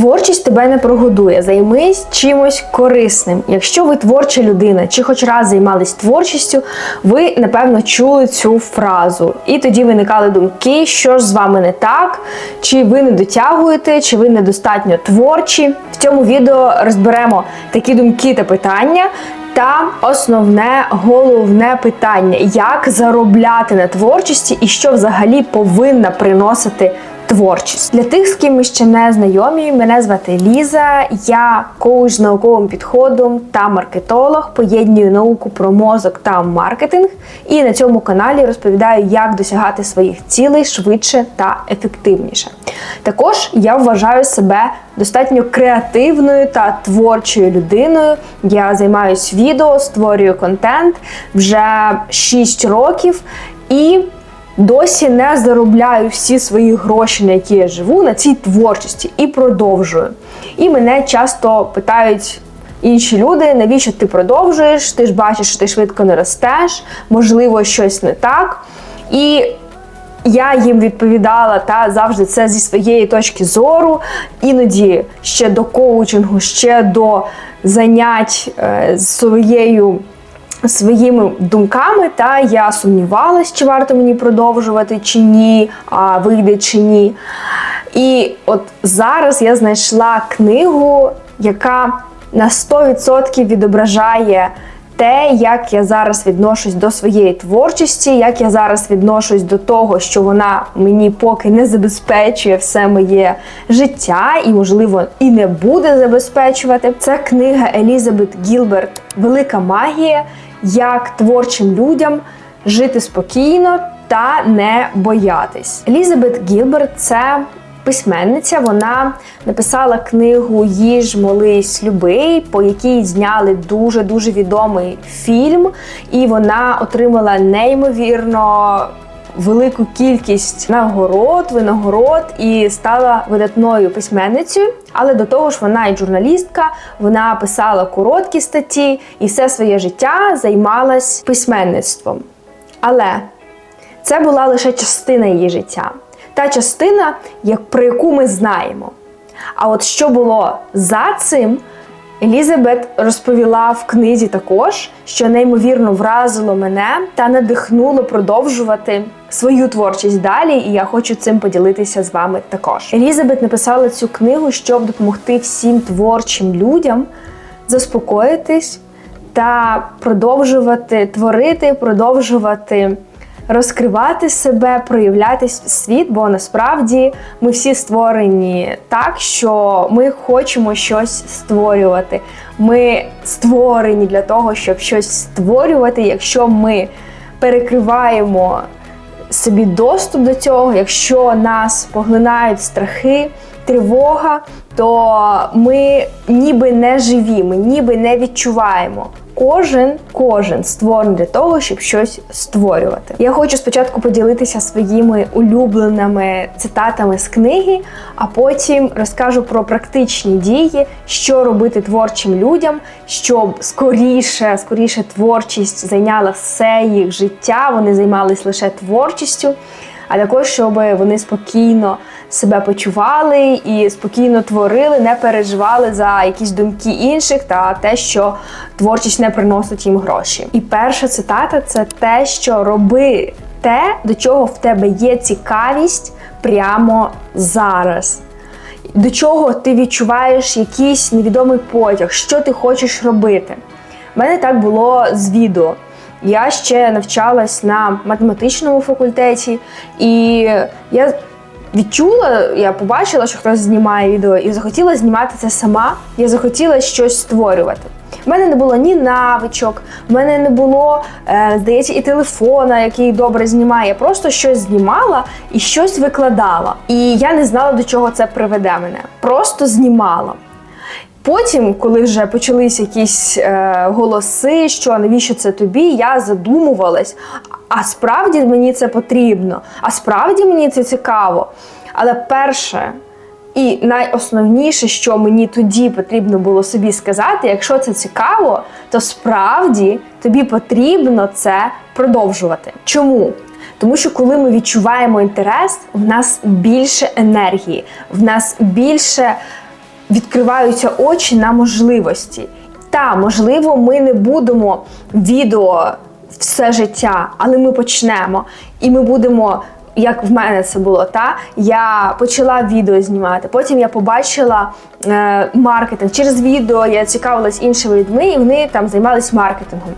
Творчість тебе не прогодує. Займись чимось корисним. Якщо ви творча людина, чи хоч раз займались творчістю, ви напевно чули цю фразу. І тоді виникали думки, що ж з вами не так, чи ви не дотягуєте, чи ви недостатньо творчі. В цьому відео розберемо такі думки та питання. Та основне головне питання: як заробляти на творчості і що взагалі повинна приносити творчість. Для тих, з ким ми ще не знайомі, мене звати Ліза. Я коуч з науковим підходом та маркетолог, поєднюю науку про мозок та маркетинг. І на цьому каналі розповідаю, як досягати своїх цілей швидше та ефективніше. Також я вважаю себе достатньо креативною та творчою людиною. Я займаюсь відео, створюю контент вже 6 років і досі не заробляю всі свої гроші, на які я живу, на цій творчості і продовжую. І мене часто питають. Інші люди, навіщо ти продовжуєш? Ти ж бачиш, що ти швидко не ростеш, можливо, щось не так. І я їм відповідала та завжди це зі своєї точки зору, іноді ще до коучингу, ще до занять е, своєю. Своїми думками, та я сумнівалась, чи варто мені продовжувати, чи ні, а вийде чи ні. І от зараз я знайшла книгу, яка на 100% відображає те, як я зараз відношусь до своєї творчості, як я зараз відношусь до того, що вона мені поки не забезпечує все моє життя і, можливо, і не буде забезпечувати. Це книга Елізабет Гілберт Велика магія, як творчим людям жити спокійно та не боятись. Елізабет Гілберт це письменниця. Вона написала книгу Їж, молись, люби, по якій зняли дуже дуже відомий фільм, і вона отримала неймовірно. Велику кількість нагород, винагород і стала видатною письменницею. Але до того ж, вона і журналістка, вона писала короткі статті і все своє життя займалась письменництвом. Але це була лише частина її життя та частина, як, про яку ми знаємо. А от що було за цим, Елізабет розповіла в книзі також, що неймовірно вразило мене та надихнуло продовжувати свою творчість далі, і я хочу цим поділитися з вами також. Елізабет написала цю книгу, щоб допомогти всім творчим людям заспокоїтись та продовжувати творити, продовжувати розкривати себе, проявлятись в світ, бо насправді ми всі створені так, що ми хочемо щось створювати. Ми створені для того, щоб щось створювати, якщо ми перекриваємо собі доступ до цього, якщо нас поглинають страхи, тривога, то ми ніби не живі, ми ніби не відчуваємо. Кожен, кожен створений для того, щоб щось створювати. Я хочу спочатку поділитися своїми улюбленими цитатами з книги, а потім розкажу про практичні дії, що робити творчим людям, щоб скоріше, скоріше творчість зайняла все їх життя. Вони займались лише творчістю а також щоб вони спокійно себе почували і спокійно творили, не переживали за якісь думки інших та те, що творчість не приносить їм гроші. І перша цитата це те, що роби те, до чого в тебе є цікавість прямо зараз. До чого ти відчуваєш якийсь невідомий потяг, що ти хочеш робити. У мене так було з відео. Я ще навчалась на математичному факультеті, і я відчула, я побачила, що хтось знімає відео, і захотіла знімати це сама. Я захотіла щось створювати. У мене не було ні навичок, в мене не було, е, здається, і телефона, який добре знімає. Я просто щось знімала і щось викладала. І я не знала, до чого це приведе мене. Просто знімала. Потім, коли вже почалися якісь е, голоси, що навіщо це тобі, я задумувалась, а справді мені це потрібно, а справді мені це цікаво. Але перше і найосновніше, що мені тоді потрібно було собі сказати, якщо це цікаво, то справді тобі потрібно це продовжувати. Чому? Тому що коли ми відчуваємо інтерес, в нас більше енергії, в нас більше відкриваються очі на можливості. Та, можливо, ми не будемо відео все життя, але ми почнемо. І ми будемо, як в мене це було, та я почала відео знімати. Потім я побачила е, маркетинг. Через відео я цікавилась іншими людьми, і вони там займались маркетингом.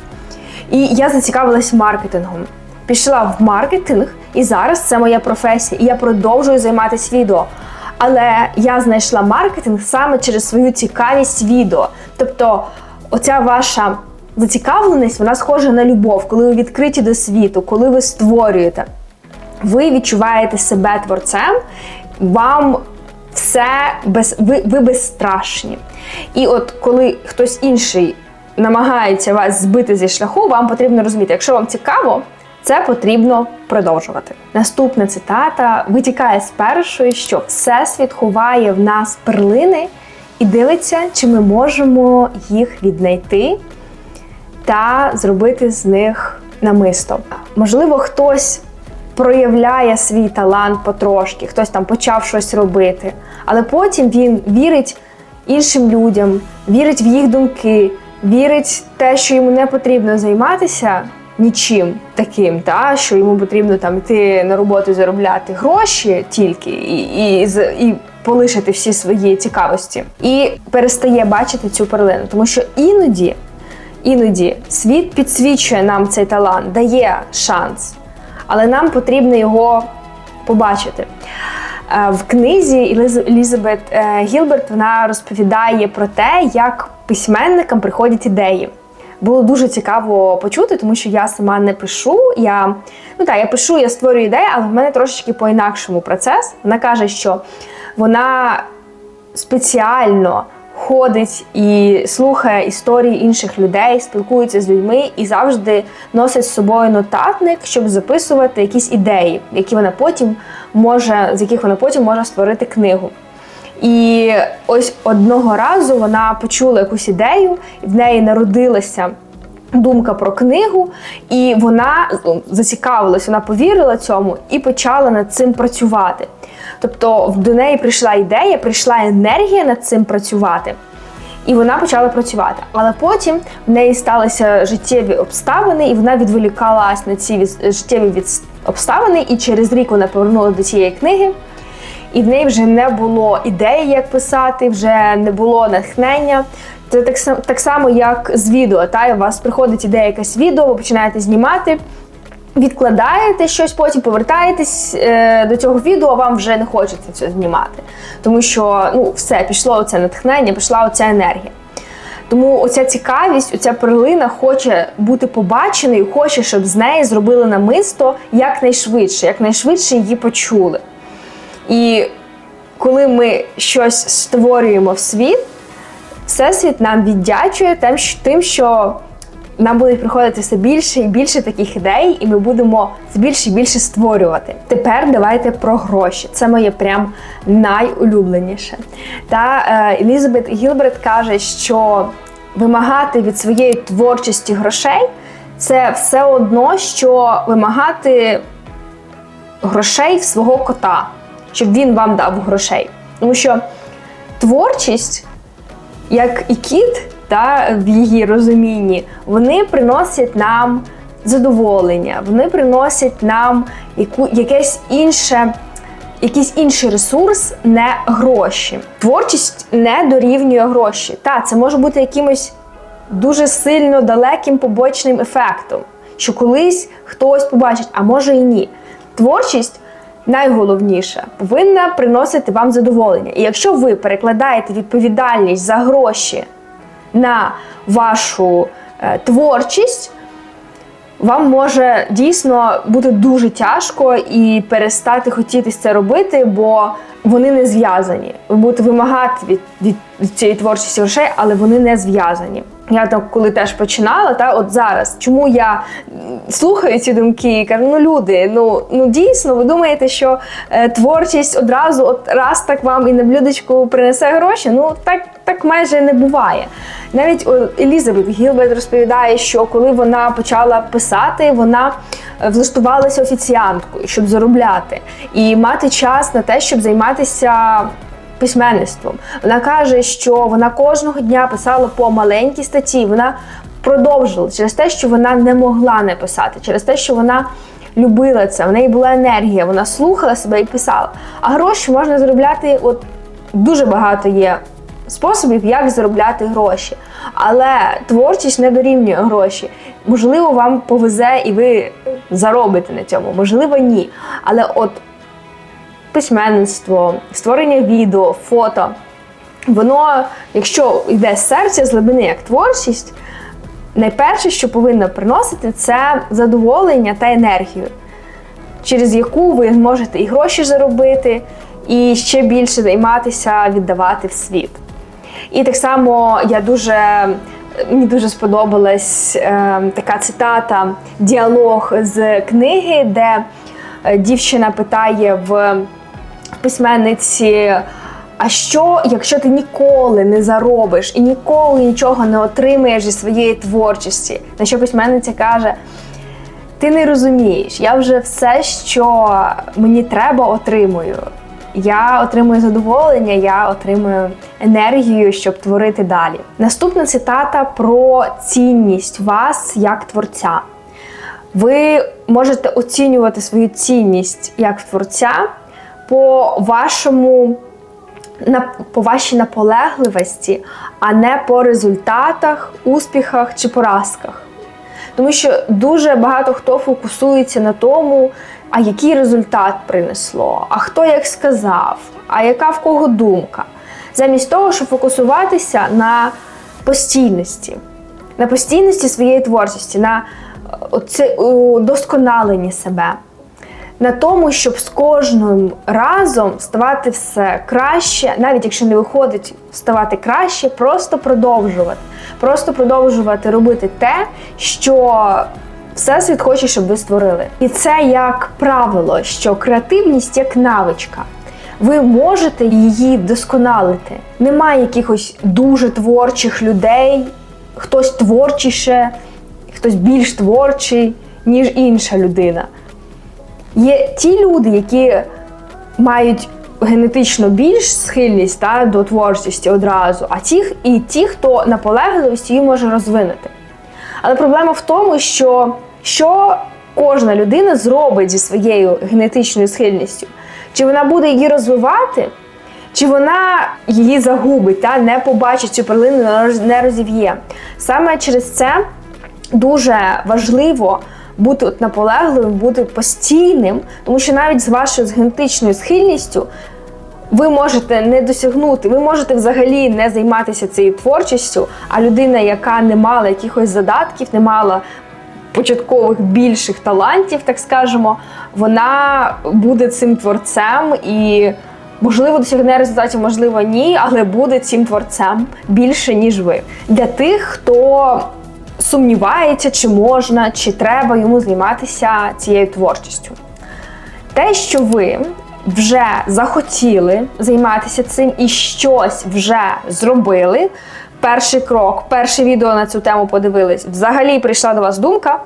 І я зацікавилась маркетингом. Пішла в маркетинг, і зараз це моя професія. І я продовжую займатися відео. Але я знайшла маркетинг саме через свою цікавість відео. Тобто, оця ваша зацікавленість, вона схожа на любов, коли ви відкриті до світу, коли ви створюєте. Ви відчуваєте себе творцем, вам все без ви, ви безстрашні. І от коли хтось інший намагається вас збити зі шляху, вам потрібно розуміти, якщо вам цікаво, це потрібно продовжувати. Наступна цитата витікає з першої, що Всесвіт ховає в нас перлини і дивиться, чи ми можемо їх віднайти та зробити з них намисто. Можливо, хтось проявляє свій талант потрошки, хтось там почав щось робити, але потім він вірить іншим людям, вірить в їх думки, вірить в те, що йому не потрібно займатися нічим таким, та що йому потрібно там йти на роботу заробляти гроші тільки і, і, і полишити всі свої цікавості, і перестає бачити цю перлину, тому що іноді. Іноді світ підсвічує нам цей талант, дає шанс, але нам потрібно його побачити. Е, В книзі Еліз- Елізабет е, Гілберт вона розповідає про те, як письменникам приходять ідеї. Було дуже цікаво почути, тому що я сама не пишу. Я ну так, я пишу, я створюю ідеї, але в мене трошечки по-інакшому процес. Вона каже, що вона спеціально ходить і слухає історії інших людей, спілкується з людьми і завжди носить з собою нотатник, щоб записувати якісь ідеї, які вона потім може, з яких вона потім може створити книгу. І ось одного разу вона почула якусь ідею, в неї народилася думка про книгу, і вона ну, зацікавилась, вона повірила цьому і почала над цим працювати. Тобто до неї прийшла ідея, прийшла енергія над цим працювати. І вона почала працювати. Але потім в неї сталися життєві обставини, і вона відволікалась на ці життєві обставини. І через рік вона повернула до цієї книги. І в неї вже не було ідеї, як писати, вже не було натхнення. Це так, сам- так само, як з відео. Та? У вас приходить ідея якась відео, ви починаєте знімати, відкладаєте щось, потім повертаєтесь е, до цього відео, а вам вже не хочеться це знімати. Тому що ну, все, пішло оце натхнення, пішла оця енергія. Тому оця цікавість, оця перлина хоче бути побаченою, хоче, щоб з неї зробили намисто якнайшвидше, якнайшвидше її почули. І коли ми щось створюємо в світ, Всесвіт нам віддячує тим, що- нам будуть приходити все більше і більше таких ідей, і ми будемо все більше і більше створювати. Тепер давайте про гроші. Це моє прям найулюбленіше. Та е, Елізабет Гілберт каже, що вимагати від своєї творчості грошей це все одно, що вимагати грошей в свого кота, щоб він вам дав грошей. Тому що творчість, як і кіт, та в її розумінні, вони приносять нам задоволення, вони приносять нам яку, якесь інше. Якийсь інший ресурс, не гроші. Творчість не дорівнює гроші. Та це може бути якимось дуже сильно далеким побочним ефектом, що колись хтось побачить, а може і ні. Творчість найголовніше повинна приносити вам задоволення. І якщо ви перекладаєте відповідальність за гроші на вашу е, творчість, вам може дійсно бути дуже тяжко і перестати хотіти це робити, бо вони не зв'язані. Ви будете вимагати від, від, цієї творчості грошей, але вони не зв'язані. Я там, коли теж починала, та от зараз, чому я слухаю ці думки і кажу, ну люди, ну ну дійсно, ви думаєте, що е, творчість одразу, от раз так вам і на блюдечку принесе гроші? Ну так, так майже не буває. Навіть Елізабет Гілберт розповідає, що коли вона почала писати, вона е, влаштувалася офіціанткою, щоб заробляти і мати час на те, щоб займатися письменництвом. Вона каже, що вона кожного дня писала по маленькій статті. Вона продовжила через те, що вона не могла не писати, через те, що вона любила це, в неї була енергія, вона слухала себе і писала. А гроші можна заробляти, от дуже багато є способів, як заробляти гроші. Але творчість не дорівнює гроші. Можливо, вам повезе і ви заробите на цьому, можливо, ні. Але от письменництво, створення відео, фото, воно, якщо йде з серця, з глибини як творчість, найперше, що повинно приносити, це задоволення та енергію, через яку ви зможете і гроші заробити, і ще більше займатися, віддавати в світ. І так само я дуже мені дуже сподобалась е, така цитата, діалог з книги, де е, дівчина питає в письменниці. А що, якщо ти ніколи не заробиш і ніколи нічого не отримаєш зі своєї творчості? На що письменниця каже: ти не розумієш, я вже все, що мені треба, отримую. Я отримую задоволення, я отримую енергію, щоб творити далі. Наступна цитата про цінність вас як творця. Ви можете оцінювати свою цінність як творця по вашому по вашій наполегливості, а не по результатах, успіхах чи поразках. Тому що дуже багато хто фокусується на тому, а який результат принесло, а хто як сказав, а яка в кого думка. Замість того, щоб фокусуватися на постійності, на постійності своєї творчості, на оце удосконаленні себе на тому, щоб з кожним разом ставати все краще, навіть якщо не виходить ставати краще, просто продовжувати. Просто продовжувати робити те, що всесвіт хоче, щоб ви створили. І це як правило, що креативність як навичка. Ви можете її вдосконалити. Немає якихось дуже творчих людей, хтось творчіше, хтось більш творчий, ніж інша людина. Є ті люди, які мають генетично більш схильність та, до творчості одразу, а ті, і ті, хто наполегливість її може розвинути. Але проблема в тому, що що кожна людина зробить зі своєю генетичною схильністю, чи вона буде її розвивати, чи вона її загубить, та не побачить цю перлину, не розів'є. Саме через це дуже важливо бути от наполегливим, бути постійним, тому що навіть з вашою генетичною схильністю ви можете не досягнути, ви можете взагалі не займатися цією творчістю, а людина, яка не мала якихось задатків, не мала початкових більших талантів, так скажемо, вона буде цим творцем і. Можливо, досягне результатів, можливо, ні, але буде цим творцем більше, ніж ви. Для тих, хто сумнівається, чи можна, чи треба йому займатися цією творчістю. Те, що ви вже захотіли займатися цим і щось вже зробили. Перший крок, перше відео на цю тему подивились, взагалі прийшла до вас думка.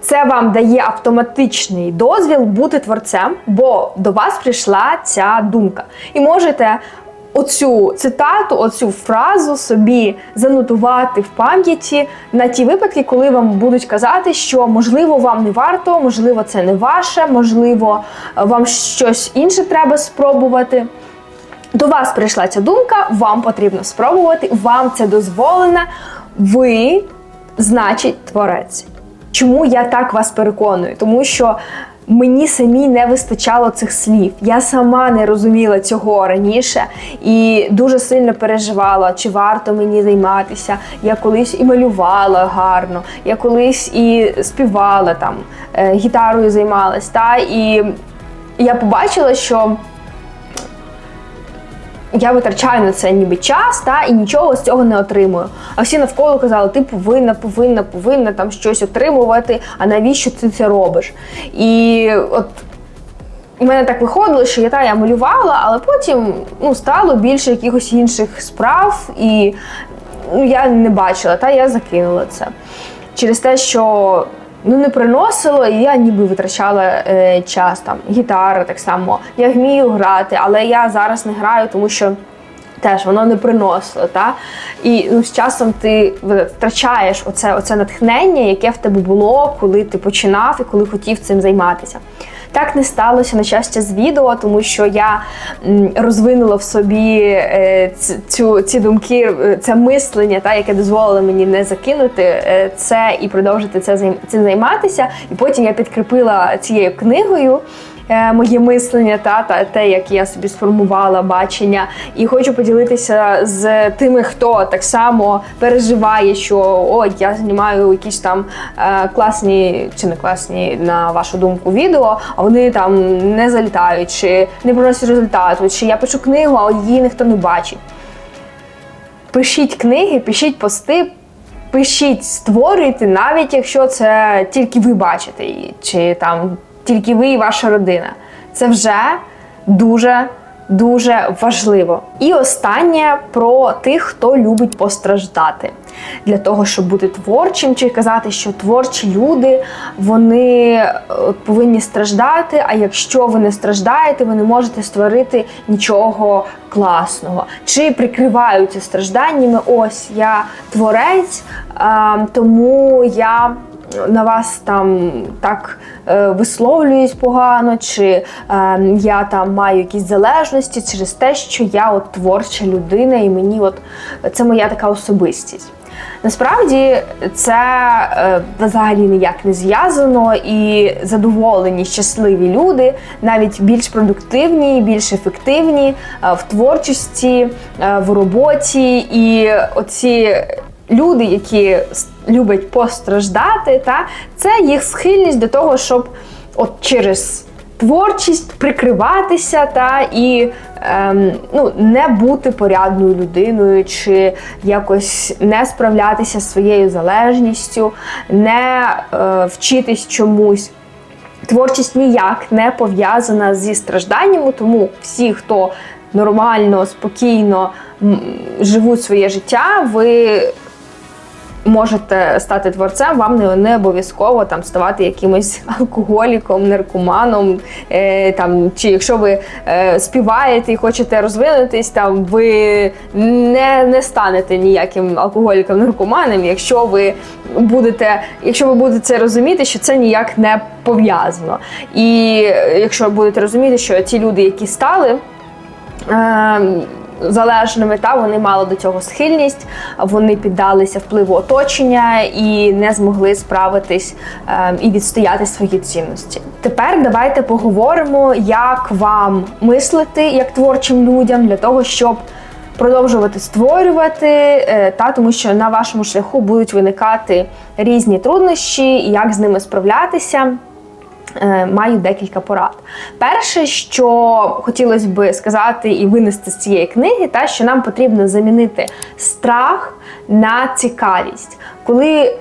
Це вам дає автоматичний дозвіл бути творцем, бо до вас прийшла ця думка. І можете оцю цитату, оцю фразу собі занотувати в пам'яті на ті випадки, коли вам будуть казати, що можливо вам не варто, можливо, це не ваше, можливо, вам щось інше треба спробувати. До вас прийшла ця думка, вам потрібно спробувати, вам це дозволено. Ви, значить, творець. Чому я так вас переконую? Тому що Мені самі не вистачало цих слів. Я сама не розуміла цього раніше і дуже сильно переживала, чи варто мені займатися. Я колись і малювала гарно, я колись і співала там, е, гітарою займалась. Та? І я побачила, що я витрачаю на це ніби час, та і нічого з цього не отримую. А всі навколо казали, ти повинна, повинна, повинна там щось отримувати. А навіщо ти це робиш? І от у мене так виходило, що я та я малювала, але потім ну, стало більше якихось інших справ, і ну, я не бачила, та я закинула це через те, що ну не приносило, і я ніби витрачала е, час там. Гітара так само. Я вмію грати, але я зараз не граю, тому що Теж воно не приносило, та? І ну, з часом ти втрачаєш оце, оце натхнення, яке в тебе було, коли ти починав і коли хотів цим займатися. Так не сталося на щастя з відео, тому що я розвинула в собі е, цю ці думки, е, це мислення, та яке дозволило мені не закинути е, це і продовжити це цим займатися. І потім я підкріпила цією книгою. Е, моє мислення та, та те, як я собі сформувала бачення, і хочу поділитися з тими, хто так само переживає, що о, я знімаю якісь там е, класні чи не класні на вашу думку відео, а вони там не залітають, чи не приносять результату, чи я пишу книгу, а її ніхто не бачить. Пишіть книги, пишіть пости. Пишіть, створюйте, навіть якщо це тільки ви бачите, чи там тільки ви і ваша родина. Це вже дуже дуже важливо. І останнє про тих, хто любить постраждати. Для того, щоб бути творчим, чи казати, що творчі люди вони е, повинні страждати. А якщо ви не страждаєте, ви не можете створити нічого класного. Чи прикриваються стражданнями? Ось я творець, тому я на вас там так е, висловлююсь погано, чи е, я там маю якісь залежності через те, що я от творча людина, і мені от це моя така особистість. Насправді це е, взагалі ніяк не зв'язано, і задоволені, щасливі люди, навіть більш продуктивні, більш ефективні в творчості, в роботі. І оці люди, які люблять постраждати, та це їх схильність до того, щоб от через творчість прикриватися та і ем, ну, не бути порядною людиною, чи якось не справлятися зі своєю залежністю, не е, вчитись чомусь. Творчість ніяк не пов'язана зі стражданнями, тому всі, хто нормально, спокійно живуть своє життя, ви можете стати творцем, вам не, не обов'язково там ставати якимось алкоголіком, наркоманом. Е, там, Чи якщо ви е, співаєте і хочете розвинутись, там ви не не станете ніяким алкоголіком, наркоманом, якщо ви будете, якщо ви будете це розуміти, що це ніяк не пов'язано. І якщо будете розуміти, що ті люди, які стали. Е, залежними, та вони мали до цього схильність, вони піддалися впливу оточення і не змогли справитись е, і відстояти свої цінності. Тепер давайте поговоримо, як вам мислити як творчим людям для того, щоб продовжувати створювати, е, та тому що на вашому шляху будуть виникати різні труднощі, як з ними справлятися. Е, маю декілька порад. Перше, що хотілося би сказати і винести з цієї книги, те, що нам потрібно замінити страх на цікавість. Коли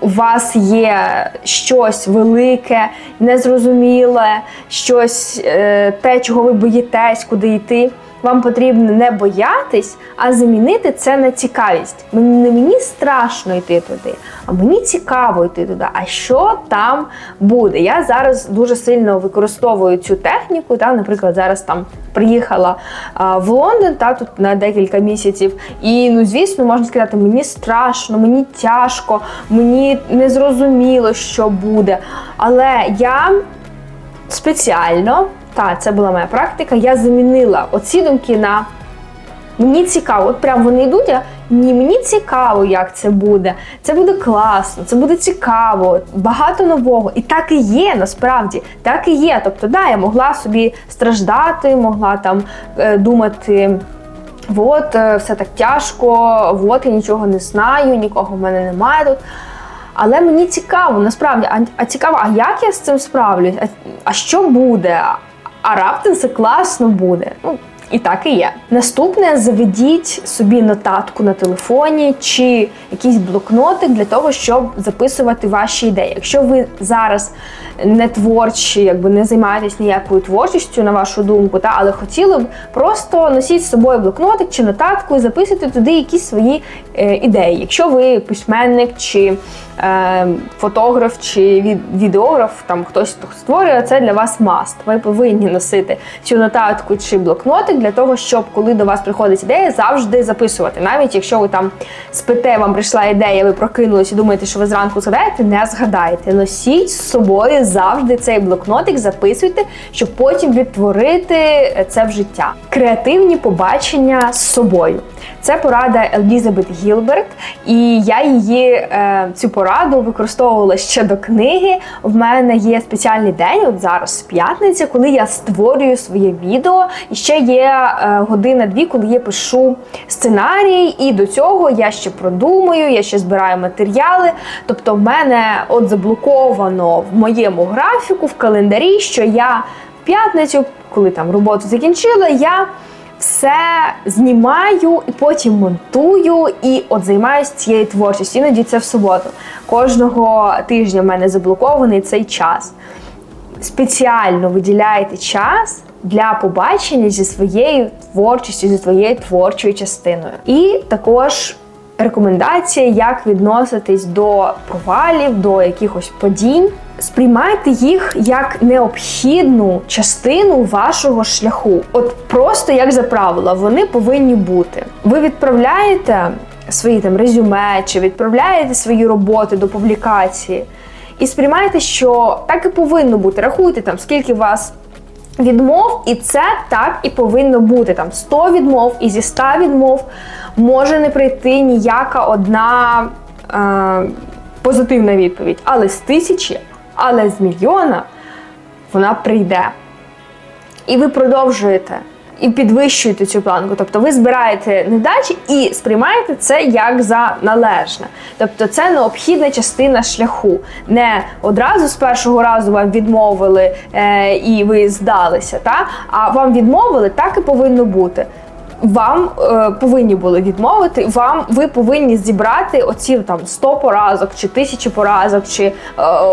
у вас є щось велике, незрозуміле, щось е, те, чого ви боїтесь, куди йти вам потрібно не боятись, а замінити це на цікавість. Не мені страшно йти туди, а мені цікаво йти туди. А що там буде? Я зараз дуже сильно використовую цю техніку. Та, Наприклад, зараз там приїхала а, в Лондон та тут на декілька місяців. І ну, звісно, можна сказати, мені страшно, мені тяжко, мені незрозуміло, що буде. Але я спеціально. Так, це була моя практика. Я замінила оці думки на мені цікаво. От прям вони йдуть, а ні, мені цікаво, як це буде. Це буде класно, це буде цікаво, багато нового. І так і є, насправді, так і є. Тобто, да, я могла собі страждати, могла там е, думати. От, е, все так тяжко, от я нічого не знаю, нікого в мене немає тут. Але мені цікаво, насправді, а, а цікаво, а як я з цим справлюсь? А, а що буде? А раптом це класно буде. Ну, і так і є. Наступне заведіть собі нотатку на телефоні чи якийсь блокнотик для того, щоб записувати ваші ідеї. Якщо ви зараз не творчі, якби не займаєтесь ніякою творчістю, на вашу думку, та але хотіли б просто носіть з собою блокнотик чи нотатку і записуйте туди якісь свої е, ідеї. Якщо ви письменник чи фотограф чи відеограф, там хтось створює, це для вас маст. Ви повинні носити цю нотатку чи блокнотик для того, щоб коли до вас приходить ідея, завжди записувати. Навіть якщо ви там спите, вам прийшла ідея, ви прокинулись і думаєте, що ви зранку згадаєте, не згадаєте. Носіть з собою завжди цей блокнотик, записуйте, щоб потім відтворити це в життя. Креативні побачення з собою. Це порада Елізабет Гілберт, і я її е, цю пораду використовувала ще до книги. В мене є спеціальний день, от зараз п'ятниця, коли я створюю своє відео. І ще є е, година-дві, коли я пишу сценарій, і до цього я ще продумую, я ще збираю матеріали. Тобто, в мене от заблоковано в моєму графіку, в календарі, що я в п'ятницю, коли там роботу закінчила, я все знімаю і потім монтую, і от займаюся цією творчістю. Іноді це в суботу. Кожного тижня в мене заблокований цей час. Спеціально виділяєте час для побачення зі своєю творчістю, зі своєю творчою частиною. І також рекомендація, як відноситись до провалів, до якихось падінь. Сприймайте їх як необхідну частину вашого шляху. От просто як за правило, вони повинні бути. Ви відправляєте свої там резюме чи відправляєте свої роботи до публікації, і сприймайте, що так і повинно бути. Рахуйте там, скільки у вас відмов, і це так і повинно бути. Там 100 відмов, і зі 100 відмов може не прийти ніяка одна е, позитивна відповідь. Але з тисячі, але з мільйона вона прийде. І ви продовжуєте. І підвищуєте цю планку, тобто ви збираєте невдачі і сприймаєте це як за належне. Тобто це необхідна частина шляху. Не одразу з першого разу вам відмовили е, і ви здалися, та? а вам відмовили, так і повинно бути. Вам е, повинні були відмовити. Вам ви повинні зібрати оці там 100 поразок чи тисячі поразок, чи е,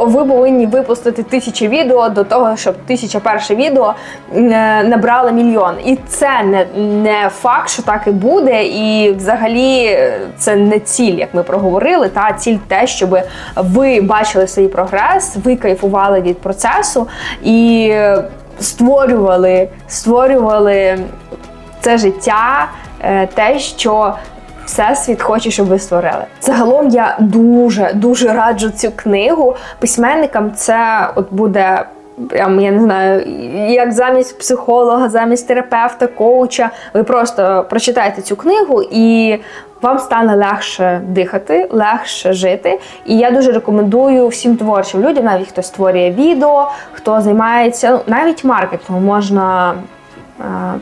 ви повинні випустити тисячі відео до того, щоб тисяча перше відео е, набрало мільйон. І це не, не факт, що так і буде. І взагалі е, це не ціль, як ми проговорили. Та ціль те, щоб ви бачили свій прогрес, ви кайфували від процесу і створювали, створювали це життя, е, те, що всесвіт хоче, щоб ви створили. Загалом я дуже дуже раджу цю книгу. Письменникам це от буде. Прям я не знаю, як замість психолога, замість терапевта, коуча. Ви просто прочитайте цю книгу і вам стане легше дихати, легше жити. І я дуже рекомендую всім творчим людям, навіть хто створює відео, хто займається ну, навіть маркетингом можна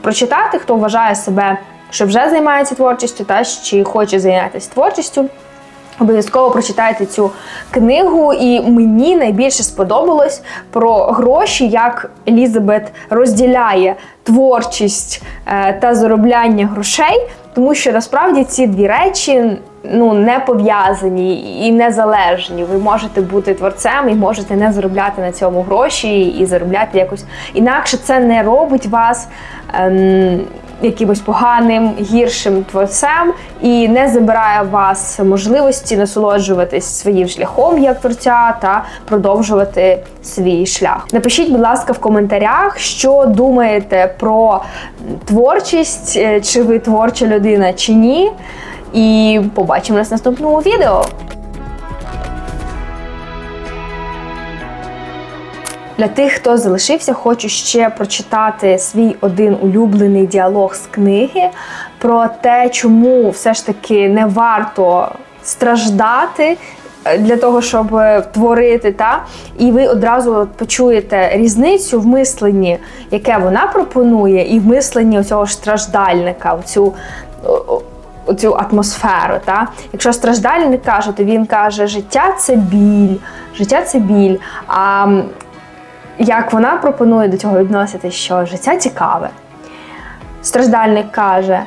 прочитати, хто вважає себе, що вже займається творчістю, та чи хоче зайнятися творчістю. Обов'язково прочитайте цю книгу, і мені найбільше сподобалось про гроші, як Елізабет розділяє творчість е, та заробляння грошей, тому що насправді ці дві речі ну не пов'язані і незалежні. Ви можете бути творцем і можете не заробляти на цьому гроші і заробляти якось інакше. Це не робить вас. Ем, якимось поганим, гіршим творцем і не забирає вас можливості насолоджуватись своїм шляхом як творця та продовжувати свій шлях. Напишіть, будь ласка, в коментарях, що думаєте про творчість, е, чи ви творча людина, чи ні. І побачимось в наступному відео. Для тих, хто залишився, хочу ще прочитати свій один улюблений діалог з книги про те, чому все ж таки не варто страждати. е, Для того щоб е, творити, та і ви одразу почуєте різницю в мисленні, яке вона пропонує, і в мисленні цього ж страждальника, цю цю атмосферу. Та? Якщо страждальник каже, то він каже, життя це біль, життя це біль. А як вона пропонує до цього відносити, що життя цікаве. Страждальник каже: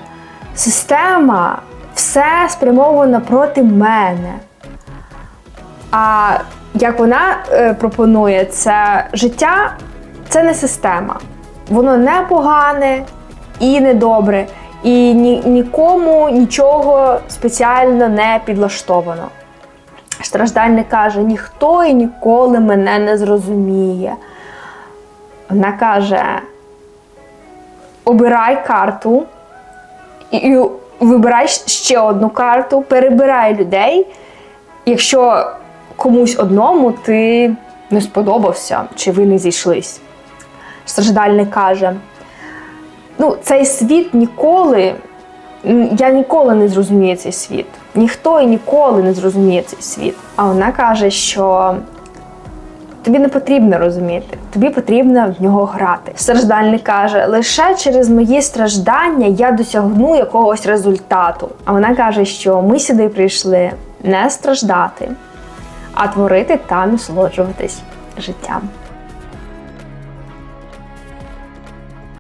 система все спрямована проти мене. А як вона е, пропонує, це життя це не система. Воно не погане і не добре, і ні, нікому нічого спеціально не підлаштовано. Страждальник каже: ніхто і ніколи мене не зрозуміє. Вона каже: обирай карту і, вибирай ще одну карту, перебирай людей. Якщо комусь одному ти не сподобався, чи ви не зійшлись. Страждальник каже: ну, цей світ ніколи, я ніколи не зрозумію цей світ. Ніхто і ніколи не зрозуміє цей світ. А вона каже, що тобі не потрібно розуміти, тобі потрібно в нього грати. Страждальник каже: лише через мої страждання я досягну якогось результату. А вона каже, що ми сюди прийшли не страждати, а творити та насолоджуватись життям.